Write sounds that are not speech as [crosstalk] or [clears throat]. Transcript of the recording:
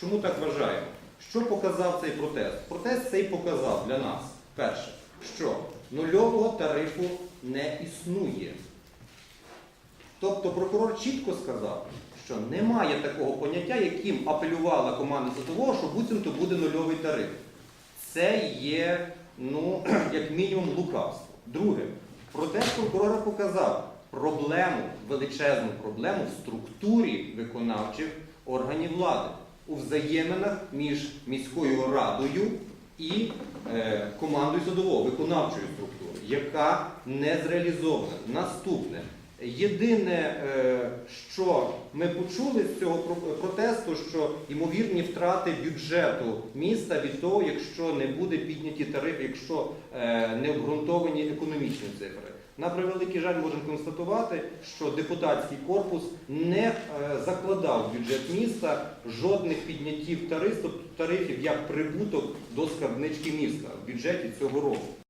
Чому так вважаємо? Що показав цей протест? Протест цей показав для нас, перше, що нульового тарифу не існує. Тобто прокурор чітко сказав, що немає такого поняття, яким апелювала команда Садового, що буцімто буде нульовий тариф. Це є, ну, [clears throat] як мінімум, лукавство. Друге, протест прокурора показав проблему, величезну проблему в структурі виконавчих органів влади, у взаєминах між міською радою і е, командою судового, виконавчої структури, яка не зреалізована. Наступне. Єдине, е, що ми почули з цього протесту, що ймовірні втрати бюджету міста від того, якщо не буде підняті тарифи, якщо е, не обґрунтовані економічні цифри. На превеликий жаль, можемо констатувати, що депутатський корпус не е, закладав в бюджет міста жодних підняттів тарифів, тарифів як прибуток до скарбнички міста в бюджеті цього року.